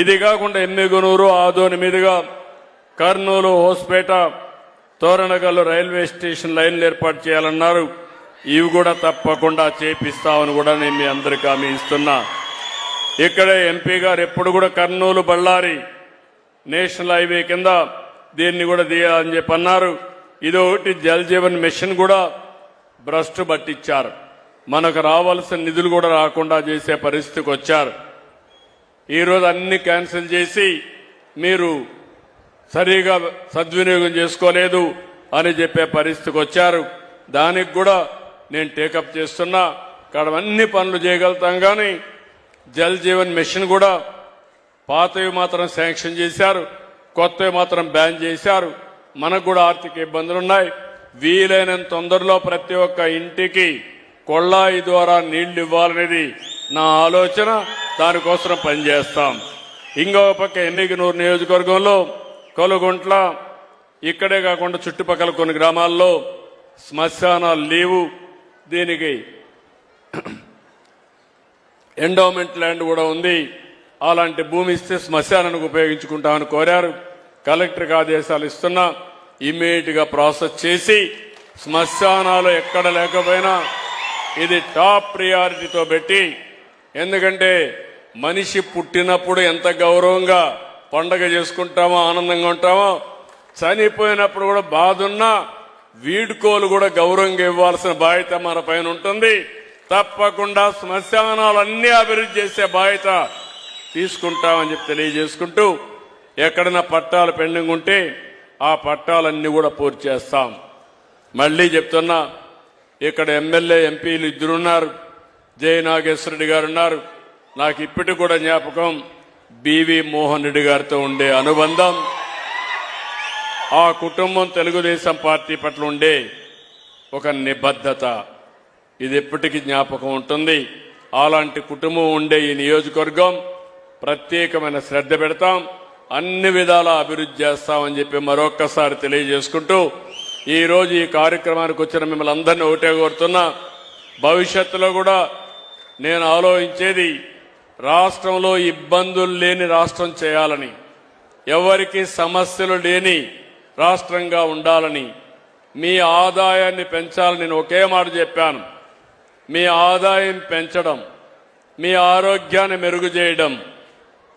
ఇది కాకుండా ఎమ్మిగునూరు ఆదోని మీదుగా కర్నూలు హోస్పేట తోరణగల్లు రైల్వే స్టేషన్ లైన్లు ఏర్పాటు చేయాలన్నారు. ఇవి కూడా తప్పకుండా చేపిస్తామని కూడా నేను మీ అందరికీ హామీ ఇస్తున్నా. ఇక్కడే ఎంపీ గారు ఎప్పుడు కూడా కర్నూలు బళ్ళారి నేషనల్ హైవే కింద దీన్ని కూడా తీయాలని చెప్పి అన్నారు. ఇది ఒకటి జల్ జీవన్ మిషన్ కూడా భ్రష్టు పట్టించారు. మనకు రావాల్సిన నిధులు కూడా రాకుండా చేసే పరిస్థితికి వచ్చారు. ఈరోజు అన్ని క్యాన్సిల్ చేసి మీరు సరిగా సద్వినియోగం చేసుకోలేదు అని చెప్పే పరిస్థితికి వచ్చారు. దానికి కూడా నేను టేకప్ చేస్తున్నా. ఇక్కడ అన్ని పనులు చేయగలుగుతాం కానీ జల్ జీవన్ మిషన్ కూడా పాతవి మాత్రం శాంక్షన్ చేశారు. కొత్తవి మాత్రం బ్యాన్ చేశారు. మనకు కూడా ఆర్థిక ఇబ్బందులు ఉన్నాయి. వీలైనంత తొందరలో ప్రతి ఒక్క ఇంటికి కొళ్ళాయి ద్వారా నీళ్ళు ఇవ్వాలనేది నా ఆలోచన. దానికోసం పనిచేస్తాం. ఇంకో పక్క ఎన్నికనూరు నియోజకవర్గంలో కొలుగుంట్ల ఇక్కడే కాకుండా చుట్టుపక్కల కొన్ని గ్రామాల్లో శ్మశానాలు లేవు. దీనికి ఎండోమెంట్ ల్యాండ్ కూడా ఉంది. అలాంటి భూమి ఇస్తే శ్మశానానికి ఉపయోగించుకుంటామని కోరారు. కలెక్టర్కి ఆదేశాలు ఇస్తున్నా ఇమీడియట్గా ప్రాసెస్ చేసి శ్మశానాలు ఎక్కడ లేకపోయినా ఇది టాప్ ప్రియారిటీతో పెట్టి ఎందుకంటే మనిషి పుట్టినప్పుడు ఎంత గౌరవంగా పండగ చేసుకుంటామో ఆనందంగా ఉంటామో చనిపోయినప్పుడు కూడా బాధ ఉన్నా వీడ్కోలు కూడా గౌరవంగా ఇవ్వాల్సిన బాధ్యత మన పైన ఉంటుంది. తప్పకుండా శ్మశానాలన్నీ అభివృద్ధి చేసే బాధ్యత తీసుకుంటామని చెప్పి తెలియజేసుకుంటూ ఎక్కడైనా పట్టాలు పెండింగ్ ఉంటే ఆ పట్టాలన్నీ కూడా పూర్తి చేస్తాం. మళ్ళీ చెప్తున్నా ఇక్కడ ఎమ్మెల్యే ఎంపీలు ఇద్దరున్నారు జయ నాగేశ్వరరెడ్డి గారు ఉన్నారు నాకు ఇప్పటికి కూడా జ్ఞాపకం బివి మోహన్ రెడ్డి గారితో ఉండే అనుబంధం ఆ కుటుంబం తెలుగుదేశం పార్టీ పట్ల ఉండే ఒక నిబద్ధత. ఇది ఎప్పటికీ జ్ఞాపకం ఉంటుంది. అలాంటి కుటుంబం ఉండే ఈ నియోజకవర్గం ప్రత్యేకమైన శ్రద్ధ పెడతాం. అన్ని విధాలా అభివృద్ధి చేస్తామని చెప్పి మరొక్కసారి తెలియజేసుకుంటూ ఈరోజు ఈ కార్యక్రమానికి వచ్చిన మిమ్మల్ని అందరినీ ఒకటే కోరుతున్నా. భవిష్యత్తులో కూడా నేను ఆలోచించేది రాష్ట్రంలో ఇబ్బందులు లేని రాష్ట్రం చేయాలని ఎవరికి సమస్యలు లేని రాష్ట్రంగా ఉండాలని మీ ఆదాయాన్ని పెంచాలని నేను ఒకే మాట చెప్పాను. మీ ఆదాయం పెంచడం మీ ఆరోగ్యాన్ని మెరుగు చేయడం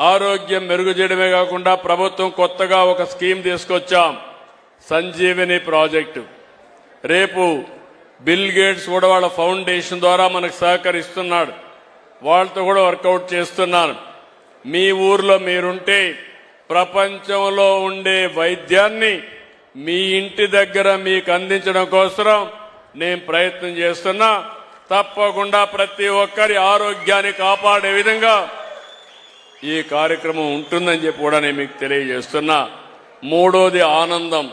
ఆరోగ్యం మెరుగు చేయడమే కాకుండా ప్రభుత్వం కొత్తగా ఒక స్కీమ్ తీసుకొచ్చాం సంజీవిని ప్రాజెక్టు. రేపు బిల్ గేట్స్ కూడా వాళ్ళ ఫౌండేషన్ ద్వారా మనకు సహకరిస్తున్నాడు. వాళ్ళతో కూడా వర్కౌట్ చేస్తున్నాను. మీ ఊర్లో మీరుంటే ప్రపంచంలో ఉండే వైద్యాన్ని మీ ఇంటి దగ్గర మీకు అందించడం కోసం నేను ప్రయత్నం చేస్తున్నా. తప్పకుండా ప్రతి ఒక్కరి ఆరోగ్యాన్ని కాపాడే విధంగా ఈ కార్యక్రమం ఉంటుందని చెప్పి కూడా నేను మీకు తెలియజేస్తున్నా. మూడోది ఆనందం.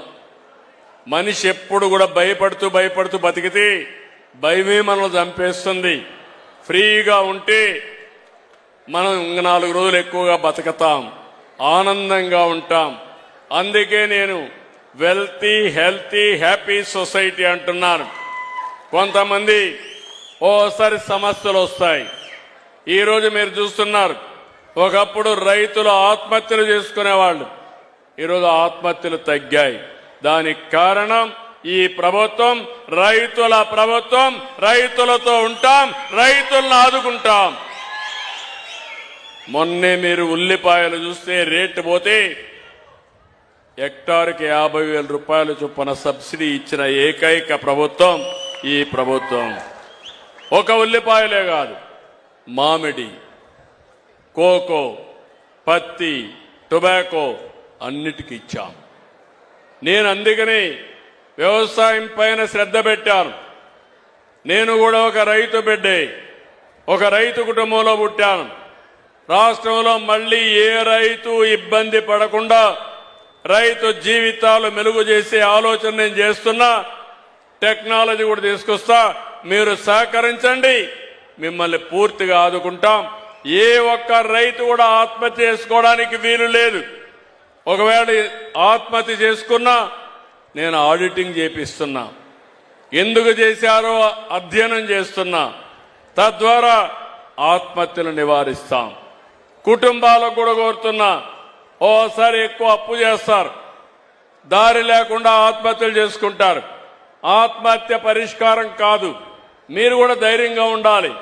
మనిషి ఎప్పుడు కూడా భయపడుతూ భయపడుతూ బతికితే భయమే మనల్ని చంపేస్తుంది. ఫ్రీగా ఉంటే మనం ఇంక నాలుగు రోజులు ఎక్కువగా బతుకుతాం ఆనందంగా ఉంటాం. అందుకే నేను వెల్తీ హెల్తీ హ్యాపీ సొసైటీ అంటున్నాను. కొంతమంది ఓసారి సమస్యలు వస్తాయి. ఈరోజు మీరు చూస్తున్నారు ఒకప్పుడు రైతులు ఆత్మహత్యలు చేసుకునేవాళ్ళు. ఈరోజు ఆత్మహత్యలు తగ్గాయి. దానికి కారణం ఈ ప్రభుత్వం రైతుల ప్రభుత్వం రైతులతో ఉంటాం రైతులను ఆదుకుంటాం. మొన్నే మీరు ఉల్లిపాయలు చూస్తే రేటు పోతే హెక్టార్కి యాభై వేల రూపాయల చొప్పున సబ్సిడీ ఇచ్చిన ఏకైక ప్రభుత్వం ఈ ప్రభుత్వం. ఒక ఉల్లిపాయలే కాదు మామిడి కోకో పత్తి టొబాకో అన్నిటికీ ఇచ్చాం. నేను అందుకని వ్యవసాయం పైన శ్రద్ధ పెట్టాను. నేను కూడా ఒక రైతు బిడ్డే. ఒక రైతు కుటుంబంలో పుట్టాను. రాష్ట్రంలో మళ్ళీ ఏ రైతు ఇబ్బంది పడకుండా రైతు జీవితాలు మెలుగు చేసే ఆలోచన నేను చేస్తున్నా. టెక్నాలజీ కూడా తీసుకొస్తా. మీరు సహకరించండి. మిమ్మల్ని పూర్తిగా ఆదుకుంటాం. ఏ ఒక్క రైతు కూడా ఆత్మహత్య చేసుకోవడానికి వీలు లేదు. ఒకవేళ ఆత్మహత్య చేసుకున్నా నేను ఆడిటింగ్ చేపిస్తున్నా. ఎందుకు చేశారో అధ్యయనం చేస్తున్నా. తద్వారా ఆత్మహత్యలు నివారిస్తాం. కుటుంబాలకు కూడా కోరుతున్నా ఓసారి ఎక్కువ అప్పు చేస్తారు. దారి లేకుండా ఆత్మహత్యలు చేసుకుంటారు. ఆత్మహత్య పరిష్కారం కాదు. మీరు కూడా ధైర్యంగా ఉండాలి.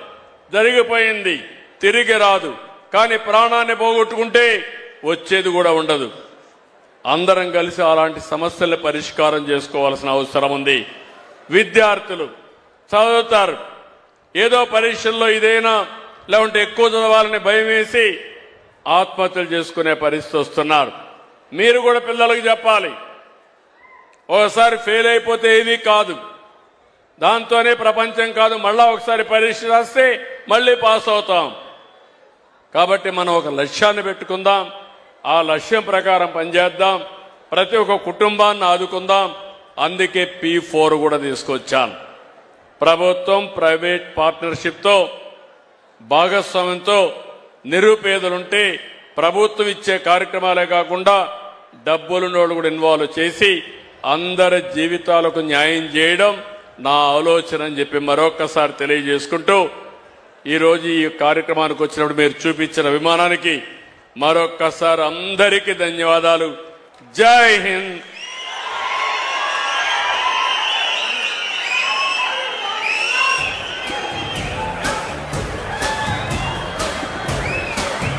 జరిగిపోయింది. తిరిగి రాదు. కానీ ప్రాణాన్ని పోగొట్టుకుంటే వచ్చేది కూడా ఉండదు. అందరం కలిసి అలాంటి సమస్యల పరిష్కారం చేసుకోవాల్సిన అవసరం ఉంది. విద్యార్థులు చదువుతారు. ఏదో పరీక్షల్లో ఇదైనా లేకుంటే ఎక్కువ చదవాలని భయం వేసి ఆత్మహత్యలు చేసుకునే పరిస్థితి వస్తున్నారు. మీరు కూడా పిల్లలకు చెప్పాలి. ఒకసారి ఫెయిల్ అయిపోతే ఏమీ కాదు. దాంతోనే ప్రపంచం కాదు. మళ్ళా ఒకసారి పరీక్ష రాస్తే మళ్ళీ పాస్ అవుతాం. కాబట్టి మనం ఒక లక్ష్యాన్ని పెట్టుకుందాం. ఆ లక్ష్యం ప్రకారం పనిచేద్దాం. ప్రతి ఒక్క కుటుంబాన్ని ఆదుకుందాం. అందుకే పి ఫోర్ కూడా తీసుకొచ్చాను. ప్రభుత్వం ప్రైవేట్ పార్ట్నర్షిప్తో భాగస్వామ్యంతో నిరుపేదలుంటే ప్రభుత్వం ఇచ్చే కార్యక్రమాలే కాకుండా డబ్బులున్నోళ్ళు కూడా ఇన్వాల్వ్ చేసి అందరి జీవితాలకు న్యాయం చేయడం నా ఆలోచన అని చెప్పి మరొక్కసారి తెలియజేసుకుంటూ ఈరోజు ఈ కార్యక్రమానికి వచ్చినప్పుడు మీరు చూపించిన విమానానికి మరొక్కసారి అందరికీ ధన్యవాదాలు. జై హింద్.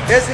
కేసీ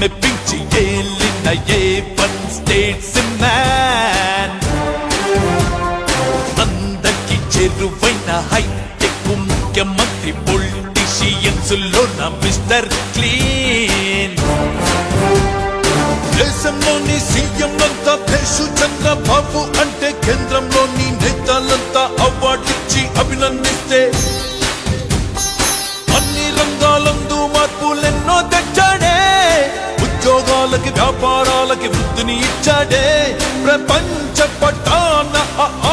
మెప్పించి ఏలిన ఏ వన్ స్టేట్స్ మ్యాన్ అందరికి చెరువైన హైటెక్ ముఖ్యమంత్రి పొలిటీషియన్స్ లోన మిస్టర్ క్లీన్. దేశంలోని సీఎంలంతా దేశు చంద్రబాబు అంటే వ్యాపారాలకి వృద్ధిని ఇచ్చాడే. ప్రపంచ పటాన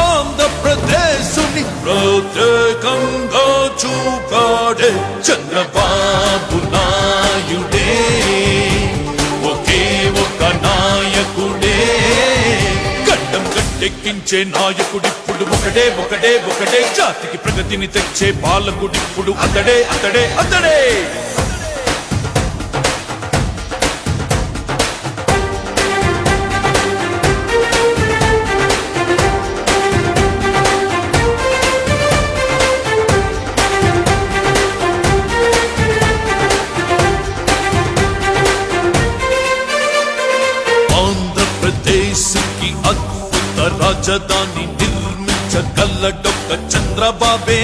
ఆంధ్రప్రదేశుని ప్రత్యేకంగా చూపాడే చంద్రబాబు నాయుడే. ఒకే ఒక నాయకుడే. గడ్డం గట్టెక్కించే నాయకుడిప్పుడు ఒకటే ఒకటే ఒకటే. జాతికి ప్రగతిని తెచ్చే పాలకుడిప్పుడు అతడే అతడే అతడే. రాజధాని నిర్మించగలడొక్క చంద్రబాబే.